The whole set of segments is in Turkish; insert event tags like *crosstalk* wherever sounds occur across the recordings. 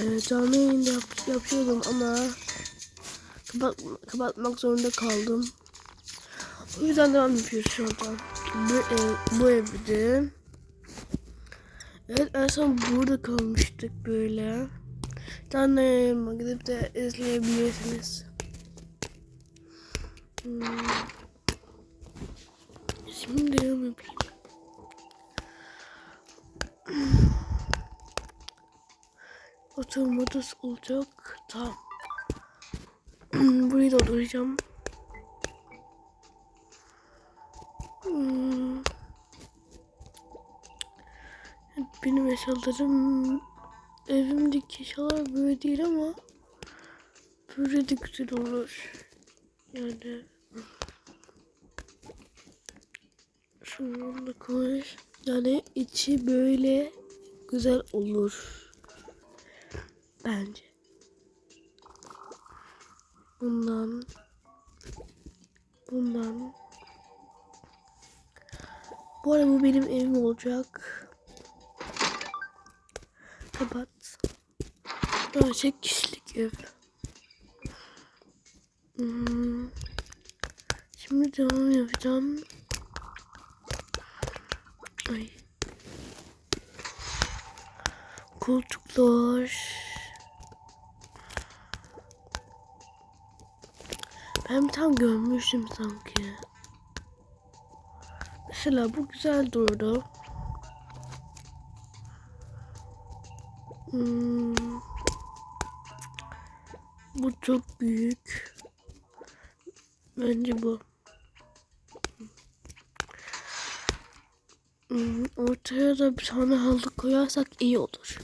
Ee, canlı yayında yap, yapıyordum ama kapat, kapatmak zorunda kaldım. O yüzden devam yapıyoruz şu anda. Bu, e, bu evde. Evet en son burada kalmıştık böyle. Canlı gidip de izleyebilirsiniz. Hmm. Şimdi devam yapayım. Oturma odası olacak. Tamam. *clears throat* Burayı da dolduracağım. Hmm. Benim eşyalarım evimdeki eşyalar böyle değil ama böyle de güzel olur. Yani şunu da koy. Yani içi böyle güzel olur. Bence. Bundan bundan bu arada bu benim evim olacak. Kapat. Gerçek kişilik ev. Hmm. Şimdi devam yapacağım. Ay. Koltuklar. Ben tam görmüştüm sanki. Mesela bu güzel durdu. Hmm. Bu çok büyük. Bence bu. Hmm, ortaya da bir tane halı koyarsak iyi olur.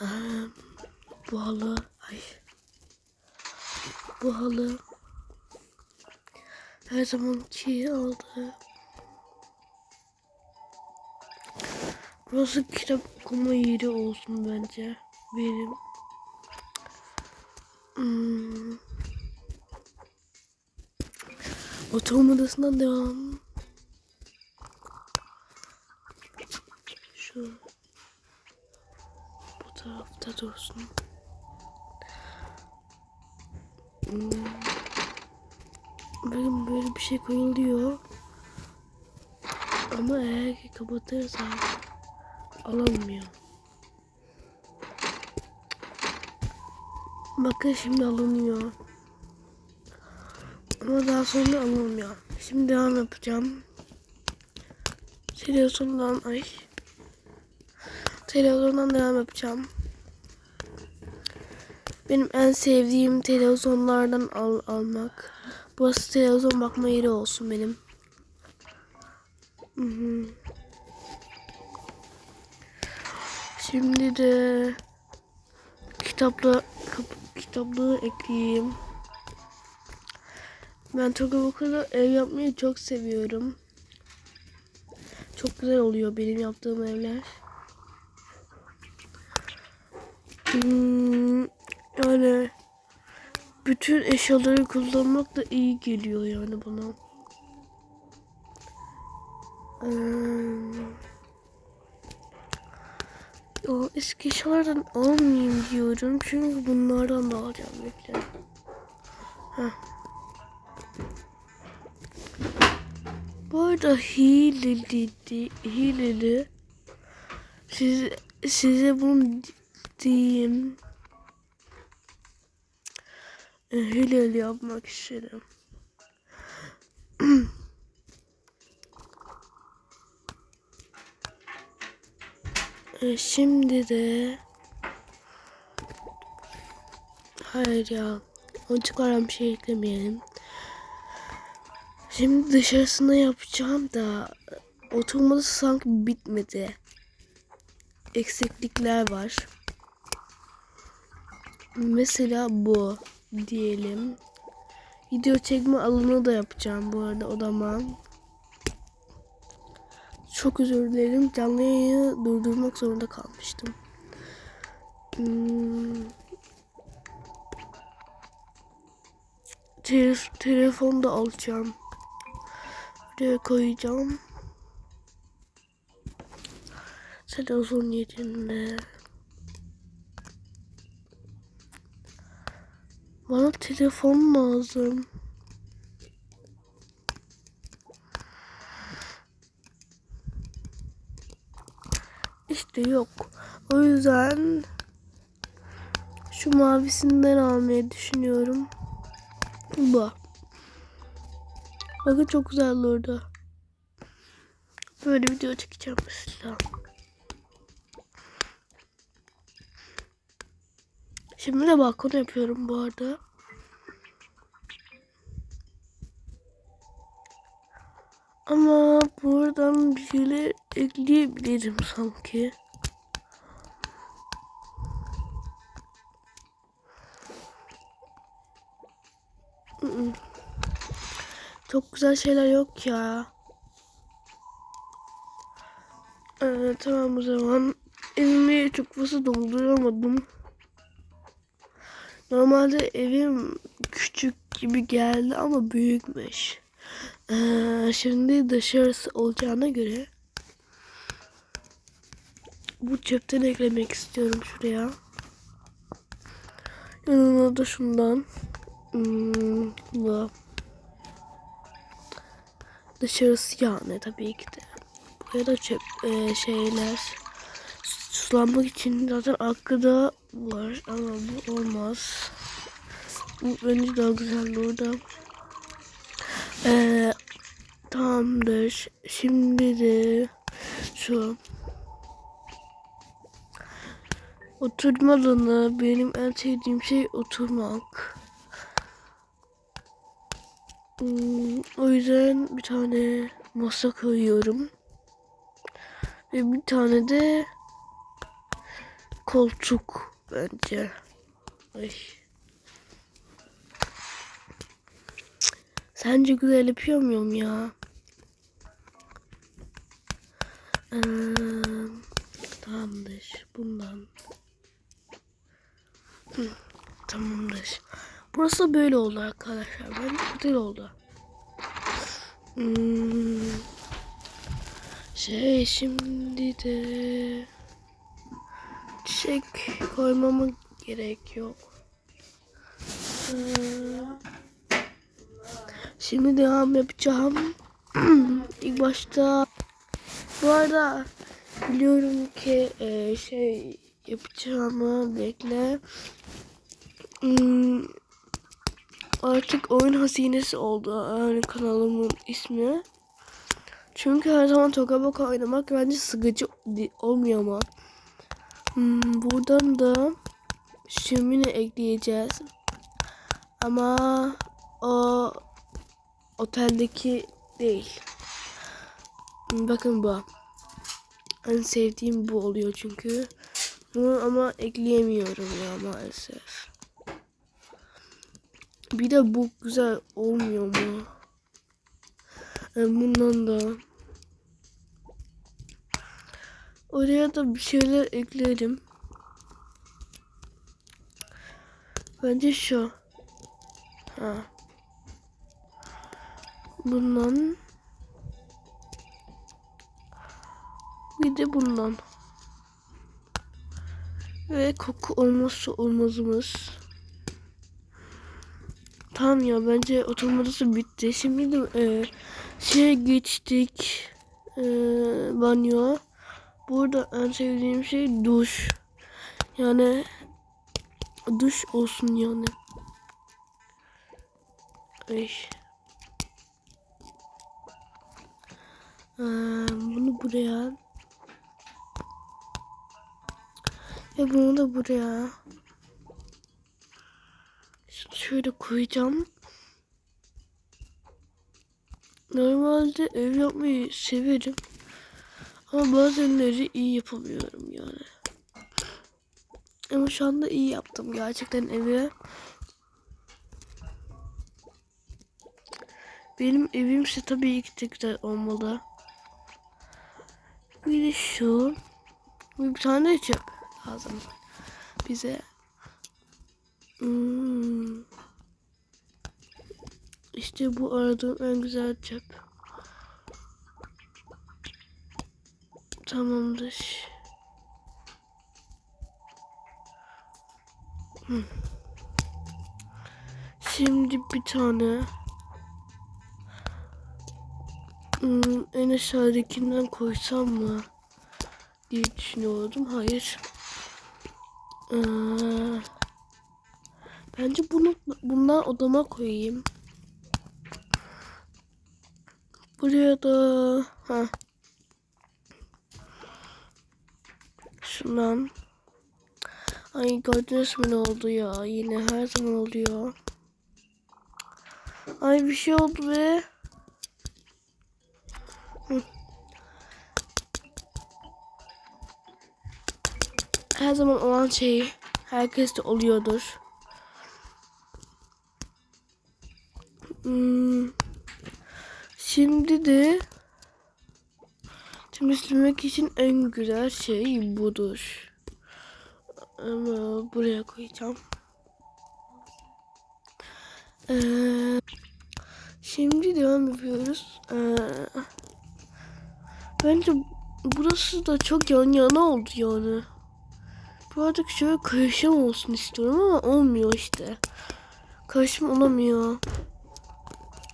Aa, bu halı. Ay. Bu halı. Her zamanki aldı. Burası kitap okuma yeri olsun bence. Benim. Hmm. Oturma odasından devam. Şu bu tarafta dursun. Hmm. Benim böyle bir şey koyuluyor. Ama eğer ki kapatırsak alınmıyor. Bakın şimdi alınıyor. Ama daha sonra alınmıyor. Şimdi devam yapacağım. Televizyondan ay. Televizyondan devam yapacağım. Benim en sevdiğim televizyonlardan al almak. Burası televizyon bakma yeri olsun benim. Şimdi de kitapla kitaplığı ekleyeyim. Ben Tokabuka'da ev yapmayı çok seviyorum. Çok güzel oluyor benim yaptığım evler. Hmm, yani bütün eşyaları kullanmak da iyi geliyor yani bana. Ee, o eski eşyalardan almayayım diyorum. Çünkü bunlardan da alacağım bekle. Heh. Bu arada hileli, hileli siz, size bunu diyeyim. Hileli yapmak istedim. *clears throat* E, şimdi de hayır ya onu bir şey eklemeyelim. Şimdi dışarısında yapacağım da oturması sanki bitmedi. Eksiklikler var. Mesela bu diyelim. Video çekme alanı da yapacağım bu arada odama. Çok özür dilerim. Canlı yayını durdurmak zorunda kalmıştım. Hmm. Telef da alacağım. Buraya koyacağım. Televizyon yerine. Bana telefon lazım. İşte yok. O yüzden şu mavisinden almayı düşünüyorum. Bu. Bakın çok güzel orada. Böyle video çekeceğim mesela. Şimdi de balkon yapıyorum bu arada. Ama buradan bir şeyler ekleyebilirim sanki. Çok güzel şeyler yok ya. Ee, tamam o zaman. Evimi çok fazla dolduramadım. Normalde evim küçük gibi geldi ama büyükmüş. Ee, şimdi dışarısı olacağına göre bu çöpten eklemek istiyorum şuraya. Yanına da şundan. Hmm, bu. Dışarısı yani tabii ki de. Buraya da çöp e, şeyler sulanmak için zaten arkada var ama bu olmaz. Bu bence daha güzel orada. Ee, tamamdır. Şimdi de şu oturma alanı benim en sevdiğim şey oturmak. Hmm, o yüzden bir tane masa koyuyorum. Ve bir tane de koltuk bence. Ay. Sence güzel yapıyor muyum ya? Ee, tamamdır. Bundan. Hı, tamamdır. Burası böyle oldu arkadaşlar. Bence güzel oldu. Hmm. Şey şimdi de çiçek koymama gerek yok. Ee, şimdi devam yapacağım. *clears throat* İlk başta bu arada biliyorum ki e, şey yapacağımı bekle. Hmm, artık oyun hazinesi oldu yani kanalımın ismi. Çünkü her zaman Toka Boka oynamak bence sıkıcı olmuyor ama. Hmm, buradan da şömine ekleyeceğiz. Ama o oteldeki değil. Hmm, Bakın bu. En sevdiğim bu oluyor çünkü. Bunu ama ekleyemiyorum ya maalesef. Bir de bu güzel olmuyor mu? E, bundan da. Oraya da bir şeyler eklerim. Bence şu. Ha. Bundan. Bir de bundan. Ve koku olmazsa olmazımız. Tamam ya bence oturma odası bitti. Şimdi de e, şeye geçtik. E, banyo. Burada en sevdiğim şey duş. Yani duş olsun yani. Ay. Ee, bunu buraya. Ve bunu da buraya. Şöyle koyacağım. Normalde ev yapmayı severim. Ama bazenleri iyi yapamıyorum yani. Ama şu anda iyi yaptım gerçekten evi. Benim evimse tabii ki güzel olmalı. Bir de şu. Bir tane çöp lazım bize. Hmm. İşte bu aradığım en güzel çöp. Tamamdır. Şimdi bir tane ıı, en aşağıdakinden koysam mı diye düşünüyordum. Hayır. Bence bunu bundan odama koyayım. Buraya da ha Şundan. Ay gördünüz mü ne oldu ya? Yine her zaman oluyor. Ay bir şey oldu be. Her zaman olan şey herkeste oluyordur. Hmm. Şimdi de temizlemek için en güzel şey budur. Ama buraya koyacağım. Ee, şimdi devam yapıyoruz. Ee, bence burası da çok yan yana oldu yani. Birazcık şöyle karışım olsun istiyorum ama olmuyor işte. Karışım olamıyor.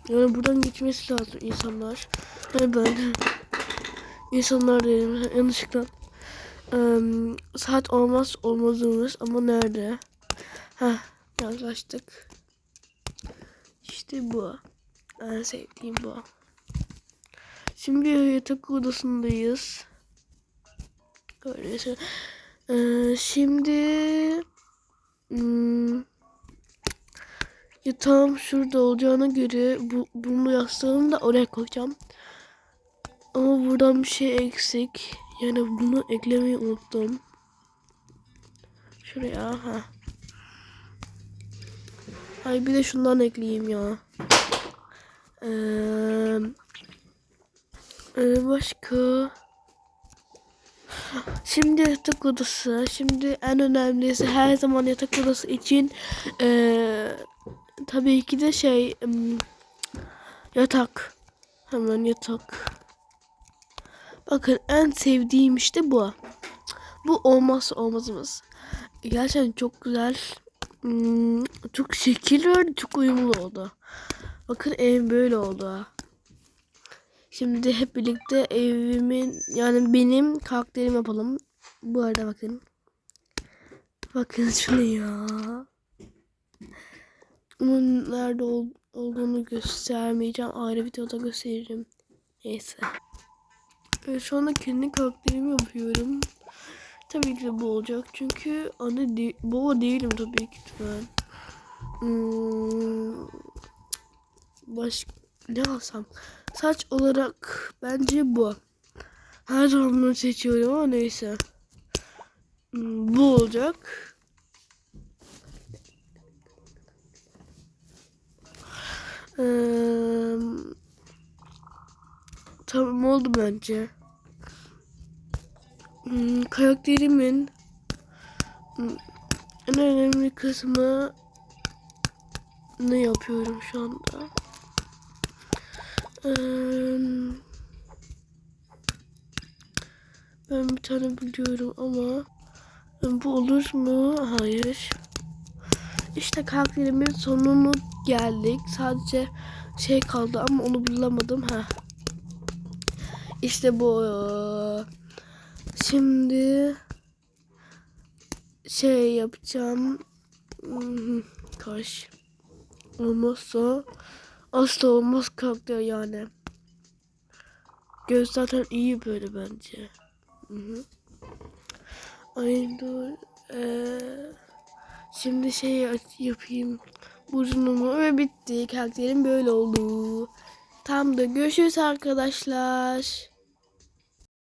Yani buradan geçmesi lazım insanlar. Yani ben insanlar diyelim yanlışlıkla. Em, saat olmaz olmazımız ama nerede? Heh yaklaştık. İşte bu. En sevdiğim bu. Şimdi yatak odasındayız. Öyleyse. Ee, şimdi hmm, yatağım şurada olacağına göre bu, bunu yastığımı da oraya koyacağım. Ama buradan bir şey eksik. Yani bunu eklemeyi unuttum. Şuraya ha. Ay bir de şundan ekleyeyim ya. Ee, ee, başka. Şimdi yatak odası. Şimdi en önemlisi her zaman yatak odası için ee, tabii ki de şey yatak. Hemen yatak. Bakın en sevdiğim işte bu. Bu olmazsa olmazımız. Gerçekten çok güzel. Hmm, çok şekil verdi. Çok uyumlu oldu. Bakın ev böyle oldu. Şimdi hep birlikte evimin yani benim karakterimi yapalım. Bu arada bakın. Bakın *laughs* şunu ya. Onun nerede ol, olduğunu göstermeyeceğim. Ayrı videoda gösteririm. Neyse. Evet, şu anda kendi karakterimi yapıyorum. Tabii ki de bu olacak. Çünkü anne de baba değilim tabii ki de ben. Hmm, baş ne alsam? Saç olarak bence bu. Her zaman bunu seçiyorum ama neyse. Hmm, bu olacak. Ee, tamam oldu bence. Hmm, karakterimin hmm, en önemli kısmı ne yapıyorum şu anda? Ee, ben bir tane biliyorum ama bu olur mu? Hayır. İşte karakterimin sonunu geldik. Sadece şey kaldı ama onu bulamadım. Ha. İşte bu. Şimdi şey yapacağım. Hmm, Kaş. Olmazsa asla olmaz karakter yani. Göz zaten iyi böyle bence. Hı. Ay dur. Ee, şimdi şey yapayım. Burnumu ve bitti. Karakterim böyle oldu. Tam da görüşürüz arkadaşlar.